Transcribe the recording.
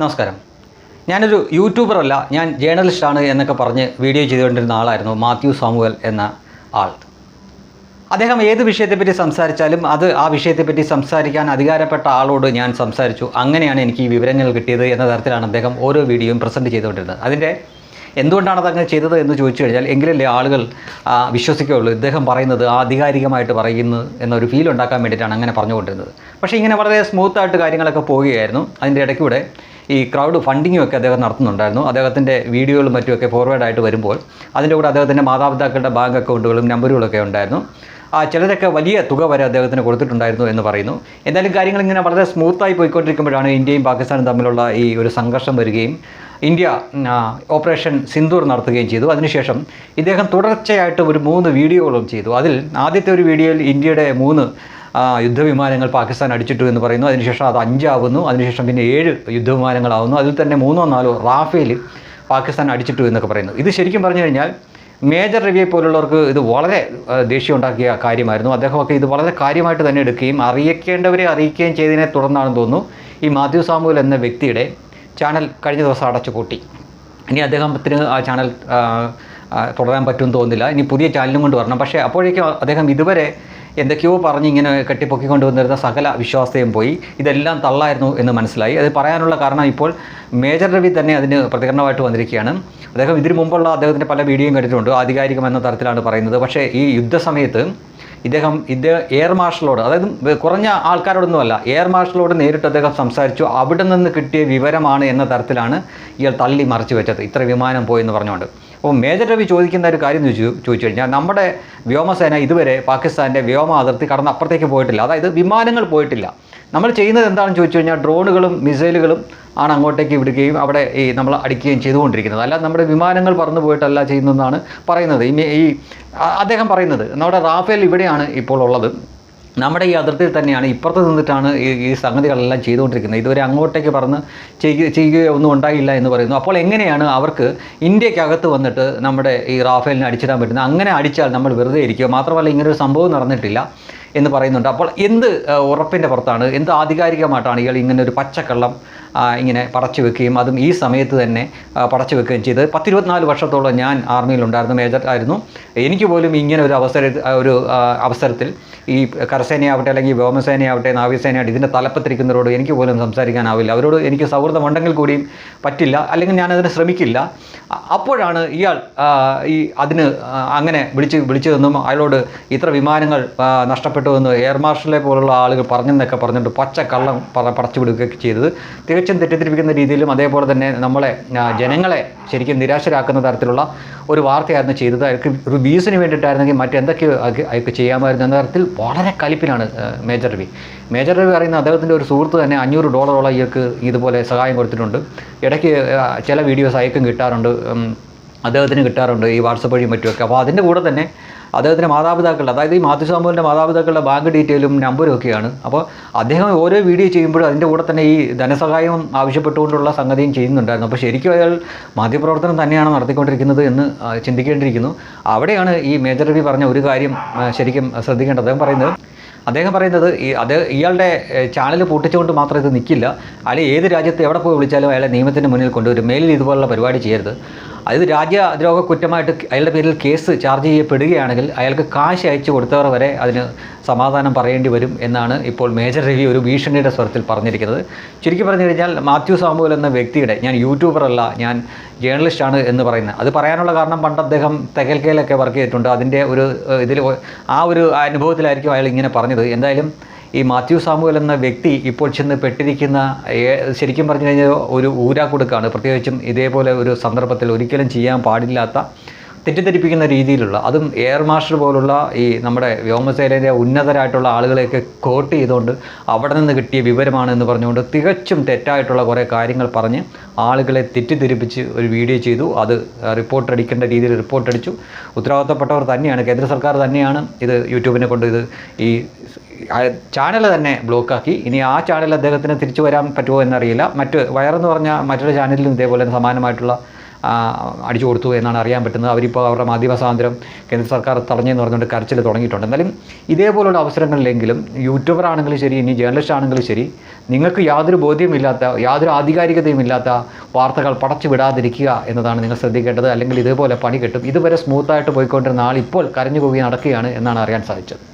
നമസ്കാരം. ഞാനൊരു യൂട്യൂബറല്ല ഞാൻ ജേർണലിസ്റ്റാണ് എന്നൊക്കെ പറഞ്ഞ് വീഡിയോ ചെയ്തുകൊണ്ടിരുന്ന ആളായിരുന്നു മാത്യു സാമുവൽ എന്ന ആൾ. അദ്ദേഹം ഏത് വിഷയത്തെപ്പറ്റി സംസാരിച്ചാലും അത് ആ വിഷയത്തെപ്പറ്റി സംസാരിക്കാൻ അധികാരപ്പെട്ട ആളോട് ഞാൻ സംസാരിച്ചു. അങ്ങനെയാണ് എനിക്ക് ഈ വിവരങ്ങൾ കിട്ടിയത് എന്ന തരത്തിലാണ് അദ്ദേഹം ഓരോ വീഡിയോയും പ്രസന്റ് ചെയ്തുകൊണ്ടിരുന്നത്. അതിന്റെ എന്തുകൊണ്ടാണ് അങ്ങനെ ചെയ്തത് എന്ന് ചോദിച്ചു കഴിഞ്ഞാൽ എങ്കിലല്ലേ ആളുകൾ വിശ്വസിക്കുകയുള്ളൂ. ഇദ്ദേഹം പറയുന്നത് ആധികാരികമായിട്ട് പറയുന്നു എന്നൊരു ഫീൽ ഉണ്ടാക്കാൻ വേണ്ടിയിട്ടാണ് അങ്ങനെ പറഞ്ഞുകൊണ്ടിരുന്നത്. പക്ഷേ ഇങ്ങനെ വളരെ സ്മൂത്തായിട്ട് കാര്യങ്ങളൊക്കെ പോവുകയായിരുന്നു. അതിന്റെ ഇടയ്ക്കൂടെ ഈ ക്രൗഡ് ഫണ്ടിങ്ങും ഒക്കെ അദ്ദേഹം നടത്തുന്നുണ്ടായിരുന്നു. അദ്ദേഹത്തിന്റെ വീഡിയോകളും മറ്റുമൊക്കെ ഫോർവേഡായിട്ട് വരുമ്പോൾ അതിന്റെ കൂടെ അദ്ദേഹത്തിന്റെ മാതാപിതാക്കളുടെ ബാങ്ക് അക്കൗണ്ടുകളും നമ്പറുകളൊക്കെ ഉണ്ടായിരുന്നു. ആ ചിലരൊക്കെ വലിയ തുക വരെ അദ്ദേഹത്തിന് കൊടുത്തിട്ടുണ്ടായിരുന്നു എന്ന് പറയുന്നു. എന്തായാലും കാര്യങ്ങൾ ഇങ്ങനെ വളരെ സ്മൂത്തായി പോയിക്കൊണ്ടിരിക്കുമ്പോഴാണ് ഇന്ത്യയും പാകിസ്ഥാനും തമ്മിലുള്ള ഈ ഒരു സംഘർഷം വരികയും ഇന്ത്യ ഓപ്പറേഷൻ സിന്ദൂർ നടത്തുകയും ചെയ്തു. അതിനുശേഷം ഇദ്ദേഹം തുടർച്ചയായിട്ട് ഒരു മൂന്ന് വീഡിയോകളും ചെയ്തു. അതിൽ ആദ്യത്തെ ഒരു വീഡിയോയിൽ ഇന്ത്യയുടെ മൂന്ന് യുദ്ധവിമാനങ്ങൾ പാകിസ്ഥാൻ അടിച്ചിട്ടു എന്ന് പറയുന്നു. അതിനുശേഷം അത് അഞ്ചാവുന്നു. അതിനുശേഷം പിന്നെ ഏഴ് യുദ്ധവിമാനങ്ങളാവുന്നു. അതിൽ തന്നെ മൂന്നോ നാലോ റാഫേൽ പാകിസ്ഥാൻ അടിച്ചിട്ടു എന്നൊക്കെ പറയുന്നു. ഇത് ശരിക്കും പറഞ്ഞു കഴിഞ്ഞാൽ മേജർ രവിയെ പോലുള്ളവർക്ക് ഇത് വളരെ ആ, ദേഷ്യം ഉണ്ടാക്കിയ കാര്യമായിരുന്നു. അദ്ദേഹമൊക്കെ ഇത് വളരെ കാര്യമായിട്ട് തന്നെ എടുക്കുകയും അറിയിക്കേണ്ടവരെ അറിയിക്കുകയും ചെയ്തതിനെ തുടർന്നാണെന്ന് തോന്നുന്നു. ഈ മാത്യു സാമുവൽ എന്ന വ്യക്തിയുടെ ചാനൽ കഴിഞ്ഞ ദിവസം അടച്ചു കൂട്ടി ഇനി അദ്ദേഹത്തിന് ആ ചാനൽ തുടരാൻ പറ്റുമെന്ന് തോന്നുന്നില്ല. ഇനി പുതിയ ചാനലും കൊണ്ട് വരണം. പക്ഷേ അപ്പോഴേക്കും അദ്ദേഹം ഇതുവരെ എന്തൊക്കെയോ പറഞ്ഞ് ഇങ്ങനെ കെട്ടിപ്പൊക്കിക്കൊണ്ട് വന്നിരുന്ന സകല വിശ്വാസതയും പോയി. ഇതെല്ലാം തള്ളായിരുന്നു എന്ന് മനസ്സിലായി. അത് പറയാനുള്ള കാരണം ഇപ്പോൾ മേജർ രവി തന്നെ അതിന് പ്രതികരണമായിട്ട് വന്നിരിക്കുകയാണ്. അദ്ദേഹം ഇതിനു മുമ്പുള്ള അദ്ദേഹത്തിന്റെ പല വീഡിയോയും കണ്ടിട്ടുണ്ട്. ആധികാരികം എന്ന തരത്തിലാണ് പറയുന്നത്. പക്ഷേ ഈ യുദ്ധസമയത്ത് ഇദ്ദേഹം ഇദ്ദേഹം എയർ മാർഷലോട് അതായത് കുറഞ്ഞ ആൾക്കാരോടൊന്നുമല്ല എയർ മാർഷലോട് നേരിട്ട് അദ്ദേഹം സംസാരിച്ചു. അവിടെ നിന്ന് കിട്ടിയ വിവരമാണ് എന്ന തരത്തിലാണ് ഇയാൾ തള്ളി മറിച്ചു വെച്ചത് ഇത്ര വിമാനം പോയെന്ന് പറഞ്ഞുകൊണ്ട്. അപ്പോൾ മേജർ രവി ചോദിക്കുന്ന ഒരു കാര്യം ചോദിച്ചു ചോദിച്ചു കഴിഞ്ഞാൽ നമ്മുടെ വ്യോമസേന ഇതുവരെ പാകിസ്ഥാന്റെ വ്യോമ അതിർത്തി കടന്ന് അപ്പുറത്തേക്ക് പോയിട്ടില്ല. അതായത് വിമാനങ്ങൾ പോയിട്ടില്ല. നമ്മൾ ചെയ്യുന്നത് എന്താണെന്ന് ചോദിച്ചു കഴിഞ്ഞാൽ ഡ്രോണുകളും മിസൈലുകളും ആണ് അങ്ങോട്ടേക്ക് വിടുകയും അവിടെ ഈ നമ്മൾ അടിക്കുകയും ചെയ്തുകൊണ്ടിരിക്കുന്നത്. അല്ല നമ്മുടെ വിമാനങ്ങൾ പറന്നു പോയിട്ടല്ല ചെയ്യുന്നതെന്നാണ് പറയുന്നത്. ഈ അദ്ദേഹം പറയുന്നത് നമ്മുടെ റാഫേൽ ഇവിടെയാണ് ഇപ്പോൾ ഉള്ളത്. നമ്മുടെ ഈ അതിർത്തിയിൽ തന്നെയാണ് ഇപ്പുറത്ത് നിന്നിട്ടാണ് ഈ ഈ സംഗതികളെല്ലാം ചെയ്തുകൊണ്ടിരിക്കുന്നത്. ഇതുവരെ അങ്ങോട്ടേക്ക് പറഞ്ഞ് ചെയ്യുക ചെയ്യുകയോ ഒന്നും ഉണ്ടായില്ല എന്ന് പറയുന്നു. അപ്പോൾ എങ്ങനെയാണ് അവർക്ക് ഇന്ത്യക്കകത്ത് വന്നിട്ട് നമ്മുടെ ഈ റാഫേലിനെ അടിച്ചിടാൻ പറ്റുന്നത്? അങ്ങനെ അടിച്ചാൽ നമ്മൾ വെറുതെ ഇരിക്കുക മാത്രമല്ല ഇങ്ങനൊരു സംഭവം നടന്നിട്ടില്ല. എന്ന് പറയുന്നുണ്ട്. അപ്പോൾ എന്ത് ഉറപ്പിന്റെ പുറത്താണ് എന്ത് ആധികാരികമായിട്ടാണ് ഇയാൾ ഇങ്ങനെ ഒരു പച്ചക്കള്ളം ഇങ്ങനെ പടച്ചു വെക്കുകയും അതും ഈ സമയത്ത് തന്നെ പടച്ചു വെക്കുകയും ചെയ്തത് പത്തിരുപത്തിനാല് വർഷത്തോളം ഞാൻ ആർമിയിലുണ്ടായിരുന്നു മേജർ ആയിരുന്നു. എനിക്ക് പോലും ഇങ്ങനെ ഒരു അവസര ഒരു അവസരത്തിൽ ഈ കരസേനയാവട്ടെ അല്ലെങ്കിൽ വ്യോമസേനയാവട്ടെ നാവികസേനയാവട്ടെ ഇതിന്റെ തലപ്പത്തിരിക്കുന്നവരോട് എനിക്ക് പോലും സംസാരിക്കാനാവില്ല. അവരോട് എനിക്ക് സൗഹൃദമുണ്ടെങ്കിൽ കൂടിയും പറ്റില്ല അല്ലെങ്കിൽ ഞാനതിന് ശ്രമിക്കില്ല. അപ്പോഴാണ് ഇയാൾ ഈ അതിന് അങ്ങനെ വിളിച്ച് വിളിച്ചതെന്നും അയാളോട് ഇത്ര വിമാനങ്ങൾ ആ, നഷ്ടപ്പെട്ടു എന്ന് എയർ മാർഷലെ പോലുള്ള ആളുകൾ പറഞ്ഞെന്നൊക്കെ പറഞ്ഞിട്ട് പച്ച കള്ളം പറ വിടുകയൊക്കെ ചെയ്തത്. തികച്ചും തെറ്റിദ്ധരിപ്പിക്കുന്ന രീതിയിലും അതേപോലെ തന്നെ നമ്മളെ ജനങ്ങളെ ശരിക്കും നിരാശരാക്കുന്ന തരത്തിലുള്ള ഒരു വാർത്തയായിരുന്നു ചെയ്തത്. അയാൾക്ക് ഒരു വ്യൂസിന് വേണ്ടിയിട്ടായിരുന്നെങ്കിൽ മറ്റെന്തൊക്കെയോ അയാൾക്ക് ചെയ്യാമായിരുന്നു എന്ന തരത്തിൽ വളരെ കലിപ്പിലാണ് മേജർ രവി. മേജർ രവി പറയുന്ന അദ്ദേഹത്തിന്റെ ഒരു സുഹൃത്ത് തന്നെ അഞ്ഞൂറ് ഡോളറോളം ഇയാൾക്ക് ഇതുപോലെ സഹായം കൊടുത്തിട്ടുണ്ട്. ഇടയ്ക്ക് ചില വീഡിയോസ് അയക്കും കിട്ടാറുണ്ട്. അദ്ദേഹത്തിന് കിട്ടാറുണ്ട് ഈ വാട്സപ്പ് വഴിയും മറ്റുമൊക്കെ. അപ്പോൾ അതിന്റെ കൂടെ തന്നെ അദ്ദേഹത്തിന്റെ മാതാപിതാക്കളുടെ അതായത് ഈ മാത്യു മാതാപിതാക്കളുടെ ബാങ്ക് ഡീറ്റെയിലും നമ്പരും ഒക്കെയാണ്. അപ്പോൾ അദ്ദേഹം ഓരോ വീഡിയോ ചെയ്യുമ്പോഴും അതിന്റെ കൂടെ തന്നെ ഈ ധനസഹായം ആവശ്യപ്പെട്ടുകൊണ്ടുള്ള സംഗതിയും ചെയ്യുന്നുണ്ടായിരുന്നു. അപ്പോൾ ശരിക്കും അയാൾ മാധ്യമപ്രവർത്തനം തന്നെയാണ് നടത്തിക്കൊണ്ടിരിക്കുന്നത് എന്ന് ചിന്തിക്കേണ്ടിയിരിക്കുന്നു. അവിടെയാണ് ഈ മേജർ രവി പറഞ്ഞ ഒരു കാര്യം ശരിക്കും ശ്രദ്ധിക്കേണ്ടത്. അദ്ദേഹം പറയുന്നത് അദ്ദേഹം പറയുന്നത് ഈ അത് ഇയാളുടെ ചാനൽ പൊട്ടിച്ചുകൊണ്ട് മാത്രം ഇത് നിൽക്കില്ല അയാൾ ഏത് രാജ്യത്ത് എവിടെ പോയി വിളിച്ചാലും അയാളെ നിയമത്തിന്റെ മുന്നിൽ കൊണ്ടുവരും. മേലിൽ ഇതുപോലുള്ള പരിപാടി ചെയ്യരുത്. അത് രാജ്യദ്രോഹ കുറ്റമായിട്ട് അയാളുടെ പേരിൽ കേസ് ചാർജ് ചെയ്യപ്പെടുകയാണെങ്കിൽ അയാൾക്ക് കാശ് അയച്ചു കൊടുത്തവർ വരെ അതിന് സമാധാനം പറയേണ്ടി വരും എന്നാണ് ഇപ്പോൾ മേജർ രവി ഒരു ഭീഷണിയുടെ സ്വരത്തിൽ പറഞ്ഞിരിക്കുന്നത്. ചുരുക്കി പറഞ്ഞു കഴിഞ്ഞാൽ മാത്യു സാമുവൽ എന്ന വ്യക്തിയുടെ ഞാൻ യൂട്യൂബറല്ല ഞാൻ ജേർണലിസ്റ്റാണ് എന്ന് പറയുന്നത്. അത് പറയാനുള്ള കാരണം പണ്ട് അദ്ദേഹം തെകൽക്കയിലൊക്കെ വർക്ക് ചെയ്തിട്ടുണ്ട്. അതിന്റെ ഒരു ഇതിൽ ആ ഒരു അനുഭവത്തിലായിരിക്കും അയാൾ ഇങ്ങനെ പറഞ്ഞത്. എന്തായാലും ഈ മാത്യു സാമുവൽ എന്ന വ്യക്തി ഇപ്പോൾ ചെന്ന് പെട്ടിരിക്കുന്ന ശരിക്കും പറഞ്ഞു കഴിഞ്ഞാൽ ഒരു ഊരാക്കുടുക്കാണ് പ്രത്യേകിച്ചും ഇതേപോലെ ഒരു സന്ദർഭത്തിൽ ഒരിക്കലും ചെയ്യാൻ പാടില്ലാത്ത തെറ്റിദ്ധരിപ്പിക്കുന്ന രീതിയിലുള്ള അതും എയർ മാർഷൽ പോലുള്ള ഈ നമ്മുടെ വ്യോമസേനയിലെ ഉന്നതരായിട്ടുള്ള ആളുകളെയൊക്കെ കോട്ട് ചെയ്തുകൊണ്ട് അവിടെ നിന്ന് കിട്ടിയ വിവരമാണ് എന്ന് പറഞ്ഞുകൊണ്ട് തികച്ചും തെറ്റായിട്ടുള്ള കുറേ കാര്യങ്ങൾ പറഞ്ഞ് ആളുകളെ തെറ്റിദ്ധരിപ്പിച്ച് ഒരു വീഡിയോ ചെയ്തു. അത് റിപ്പോർട്ട് അടിക്കേണ്ട രീതിയിൽ റിപ്പോർട്ട് അടിച്ചു. ഉത്തരവാദിത്തപ്പെട്ടവർ തന്നെയാണ് കേന്ദ്ര സർക്കാർ തന്നെയാണ് ഇത് യൂട്യൂബിനെ കൊണ്ട് ഇത് ഈ ചാനൽ തന്നെ ബ്ലോക്കാക്കി ഇനി ആ ചാനൽ അദ്ദേഹത്തിന് തിരിച്ചു വരാൻ പറ്റുമോ എന്നറിയില്ല. മറ്റ് വയറെന്ന് പറഞ്ഞ മറ്റൊരു ചാനലിലും ഇതേപോലെ സമാനമായിട്ടുള്ള അടിച്ചു കൊടുത്തു എന്നാണ് അറിയാൻ പറ്റുന്നത്. അവരിപ്പോൾ അവരുടെ മാധ്യമ സ്വാതന്ത്ര്യം കേന്ദ്ര സർക്കാർ തടഞ്ഞെന്ന് പറഞ്ഞുകൊണ്ട് കരച്ചിൽ തുടങ്ങിയിട്ടുണ്ട്. എന്നാലും ഇതേപോലുള്ള അവസരങ്ങളിലെങ്കിലും യൂട്യൂബർ ആണെങ്കിലും ശരി ഇനി ജേർണലിസ്റ്റ് ആണെങ്കിലും ശരി നിങ്ങൾക്ക് യാതൊരു ബോധ്യമില്ലാത്ത യാതൊരു ആധികാരികതയും ഇല്ലാത്ത വാർത്തകൾ പടച്ചു വിടാതിരിക്കുക എന്നതാണ് നിങ്ങൾ ശ്രദ്ധിക്കേണ്ടത്. അല്ലെങ്കിൽ ഇതേപോലെ പണി കിട്ടും. ഇതുവരെ സ്മൂത്തായിട്ട് പോയിക്കൊണ്ടിരുന്ന ആൾ ഇപ്പോൾ കരഞ്ഞു പോയി നടക്കുകയാണ് എന്നാണ് അറിയാൻ സാധിച്ചത്.